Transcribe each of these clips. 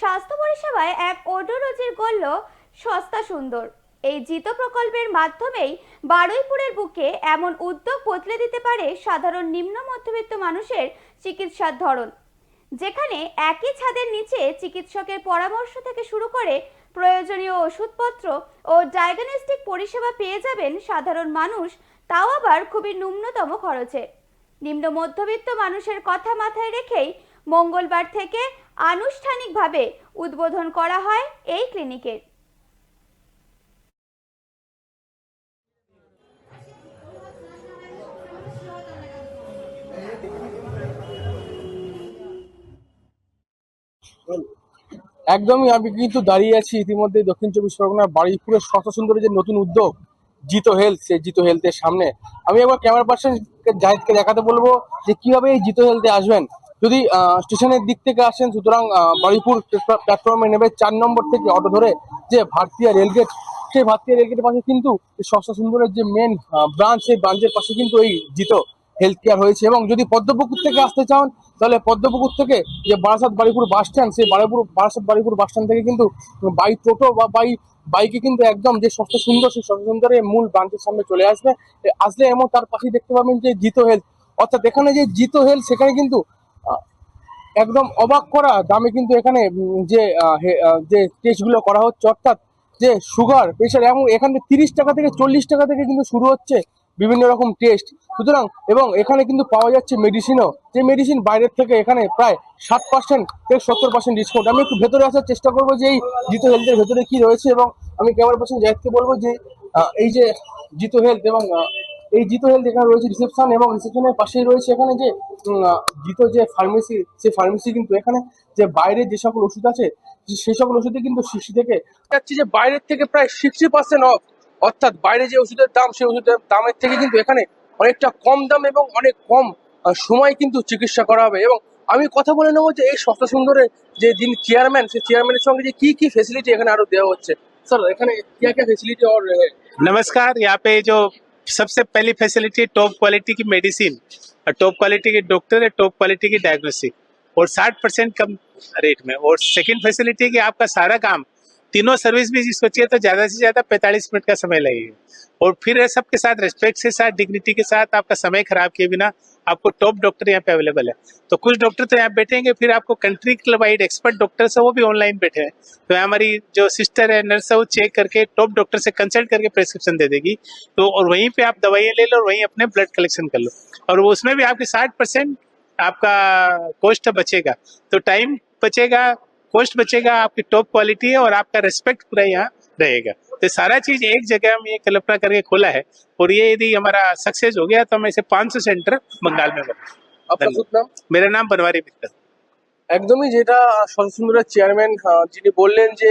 স্বাস্থ্য পরিষেবায় এক ওডোরোজির গল্য, সস্তা সুন্দর। এই জিত প্রকল্পের মাধ্যমেই বারুইপুরের বুকে এমন উদ্যোগ বদলে দিতে পারে সাধারণ নিম্ন মধ্যবিত্ত মানুষের চিকিৎসার ধরন। যেখানে একই ছাদের নিচে চিকিৎসকের পরামর্শ থেকে শুরু করে প্রয়োজনীয় ওষুধপত্র ও ডায়াগনস্টিক পরিষেবা পেয়ে যাবেন সাধারণ মানুষ, তাও আবার খুবই ন্যূনতম খরচে। নিম্ন মধ্যবিত্ত মানুষের কথা মাথায় রেখেই মঙ্গলবার থেকে আনুষ্ঠানিকভাবে উদ্বোধন করা হয় এই ক্লিনিকের। একদমই, আমি কিন্তু দাঁড়িয়ে আছি ইতিমধ্যে দক্ষিণ চব্বিশ পরগনার বাড়িপুরের শত সুন্দরের যে নতুন উদ্যোগ, জিতো হেলথ, সেই জিতো হেলথের সামনে। আমি একবার ক্যামেরা পার্সন জাহিদকে দেখাতে বলব যে কীভাবে এই জিতো হেলথে আসবেন। যদি স্টেশনের দিক থেকে আসেন, সুতরাং বারুইপুর প্ল্যাটফর্মে নেবে চার নম্বর থেকে অটো ধরে যে ভারতীয় রেলগেট, সেই ভারতীয় রেলগেটের পাশে কিন্তু সস্তা সুন্দরের যে মেন ব্রাঞ্চ সেই ব্রাঞ্চের পাশে কিন্তু এই জিতো হেলথ কেয়ার হয়েছে। এবং যদি পদ্মপুকুর থেকে আসতে চান, তাহলে পদ্মপুকুর থেকে যে বারাসাত বাড়িপুর বাস স্ট্যান্ড সেই বাড়িপুর বারাসাত বাড়িপুর বাস স্ট্যান্ড থেকে কিন্তু বাই টোটো বা বাই বাইকে কিন্তু একদম যে সস্তা সুন্দর, সেই সস্তা সুন্দরের মূল ব্রাঞ্চের সামনে চলে আসবে। আসলে এমন তার পাশে দেখতে পাবেন যে জিতো হেলথ অর্থাৎ এখানে যে জিতো হেলথ সেখানে কিন্তু একদম অবাক করা দামে কিন্তু এখানে যে যে টেস্টগুলো করা হচ্ছে, অর্থাৎ যে সুগার, প্রেশার, এবং এখানে তিরিশ টাকা থেকে চল্লিশ টাকা থেকে কিন্তু শুরু হচ্ছে বিভিন্ন রকম টেস্ট সুতরাং, এবং এখানে কিন্তু পাওয়া যাচ্ছে মেডিসিনও যে মেডিসিন বাইরের থেকে এখানে প্রায় ষাট পার্সেন্ট থেকে সত্তর পার্সেন্ট ডিসকাউন্ট আমি একটু ভেতরে আসার চেষ্টা করব যে এই জিতো হেলথের ভেতরে কি রয়েছে, এবং আমি ক্যামেরা পার্সন জাহিদকে বলব যে এই যে জিতো হেলথ এবং এই জিতো হেলথ এখানে রয়েছে রিসেপশন এবং রিসেপশনের পাশেই রয়েছে এখানে যে উম, আহ, জিতো যে ফার্মেসি সেই ফার্মেসি কিন্তু এখানে যে বাইরে যে সকল ওষুধ আছে যে- সেই সকল ওষুধে কিন্তু শিশি থেকে যাচ্ছে যে বাইরের থেকে প্রায় সিক্সটি পার্সেন্ট অফ অর্থাৎ বাইরে যে ওষুধের দাম সেই ওষুধের দামের থেকে কিন্তু এখানে অনেকটা কম দাম এবং অনেক কম আহ, সময় কিন্তু চিকিৎসা করা হবে এবং আমি কথা বলে নেবো যে এই সস্তা সুন্দরের যে যিনি চেয়ারম্যান সেই চেয়ারম্যানের সঙ্গে যে কি কি ফেসিলিটি এখানে আরো দেওয়া হচ্ছে স্যার এখানে क्या क्या फैसिलिटी और है नमस्कार यहाँ पे जो सबसे पहली फैसिलिटी है टॉप क्वालिटी की मेडिसिन और टॉप क्वालिटी के डॉक्टर है टॉप क्वालिटी की डायग्नोस्टिक और 60 परसेंट कम रेट में. और सेकंड फैसिलिटी है कि आपका सारा काम तीनों सर्विस भी जिसको चाहिए तो ज़्यादा से ज़्यादा 45 मिनट का समय लगेगा। और फिर ये सबके साथ रेस्पेक्ट के साथ डिग्निटी के साथ, आपका समय खराब किए बिना आपको टॉप डॉक्टर यहाँ पे अवेलेबल है। तो कुछ डॉक्टर तो यहाँ बैठेंगे, फिर आपको कंट्री वाइड एक्सपर्ट डॉक्टर्स है वो भी ऑनलाइन बैठे हैं। तो हमारी जो सिस्टर है नर्स है, वो चेक करके टॉप डॉक्टर से कंसल्ट करके प्रेस्क्रिप्शन दे देगी। तो और वहीं पे आप दवाइयाँ ले लो और वहीं अपने ब्लड कलेक्शन कर लो। और उसमें भी आपके साठ आपका कॉस्ट बचेगा। तो टाइम बचेगा कॉस्ट बचेगा आपकी टॉप क्वालिटी है और आपका रेस्पेक्ट पूरा यहाँ रहेगा तो सारा चीज एक जगह में ये कल्पना करके खोला है और ये यदि हमारा सक्सेस हो गया तो हम ऐसे 500 सेंटर बंगाल में बना আপনার শুভ নাম मेरा नाम बनवारी मित्तल একদমই যেটা সন্তোষচন্দ্রের চেয়ারম্যান যিনি বললেন যে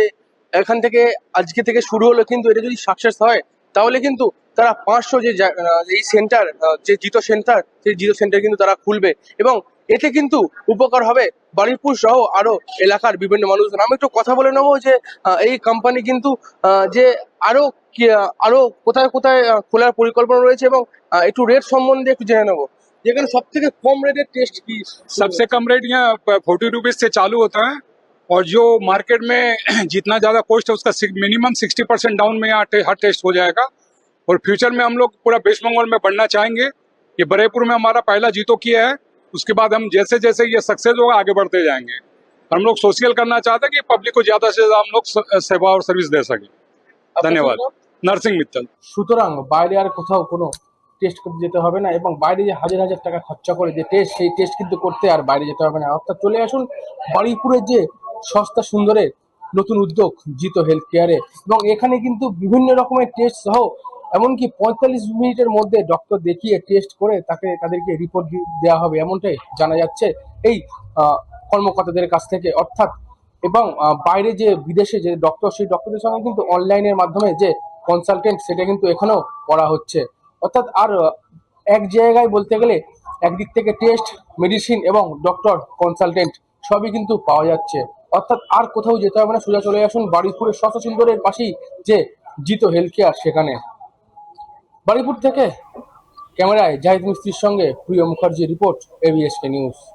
এখান থেকে আজকে থেকে শুরু হলো কিন্তু এটা যদি সাকসেস হয় তাহলে কিন্তু তারা পাঁচশো যে জা- আহ, এই সেন্টার যে জিতো সেন্টার সেই জিতো সেন্টার কিন্তু তারা খুলবে এবং এতে কিন্তু উপকার হবে বারুইপুর সহ আরো এলাকার বিভিন্ন মানুষজন আমি একটু কথা বলে নেবো যে আহ, এই কোম্পানি কিন্তু আহ, যে আরো কি- আহ, আরো কোথায় কোথায় আহ, খোলার পরিকল্পনা রয়েছে এবং আহ, একটু রেট সম্বন্ধে একটু জেনে নেবো যেখানে সব থেকে কম রেটের টেস্ট কি सबसे कम रेट यहाँ फोर्टी रुपीज से चालू होता है और जो मार्केट में जितना ज्यादा कॉस्ट है उसका मिनिमम सिक्सटी परसेंट डाउन में यहाँ टे, हर टेस्ट हो जाएगा और फ्यूचर में हम लोग पूरा वेस्ट बंगाल में बढ़ना चाहेंगे ये बरेपुर में हमारा पहला जीतो किया है उसके बाद हम जैसे जैसे ये सक्सेस होगा आगे बढ़ते जाएंगे हम लोग सोशल करना चाहते हैं कि पब्लिक को ज्यादा से ज्यादा हम लोग स- सेवा और सर्विस दे सके धन्यवाद नरसिंह मित्तल সুতরাং বাইরে আর কোথাও কোনো টেস্ট করতে যেতে হবে না এবং বাইরে যে হাজার হাজার টাকা খরচা করে যে টেস্ট সেই টেস্ট কিন্তু করতে আর বাইরে যেতে হবে না অর্থাৎ চলে আসুন বারুইপুরের যে সস্তা সুন্দরের নতুন উদ্যোগ জিতো হেলথ কেয়ারে এবং এখানে কিন্তু বিভিন্ন রকমের টেস্ট সহ এমনকি পঁয়তাল্লিশ মিনিটের মধ্যে ডক্টর দেখিয়ে টেস্ট করে তাকে, তাদেরকে রিপোর্ট দেওয়া হবে এমনটাই জানা যাচ্ছে এই কর্মকর্তাদের কাছ থেকে। অর্থাৎ, এবং বাইরে যে বিদেশে যে ডক্টর সেই ডক্টরদের সঙ্গে কিন্তু অনলাইনের মাধ্যমে যে কনসালটেন্ট সেটা কিন্তু এখানেও করা হচ্ছে। অর্থাৎ আর এক জায়গায় বলতে গেলে একদিক থেকে টেস্ট মেডিসিন এবং ডক্টর কনসালটেন্ট সবই কিন্তু পাওয়া যাচ্ছে। অর্থাৎ আর কোথাও যেতে হবে না, সোজা চলে আসুন শত সুন্দরের পাশেই যে জিতো হেলথ কেয়ার সেখানে। বারুইপুর থেকে ক্যামেরায় জাহিদ মিস্ত্রির সঙ্গে প্রিয় মুখার্জি রিপোর্ট এবিএসকে নিউজ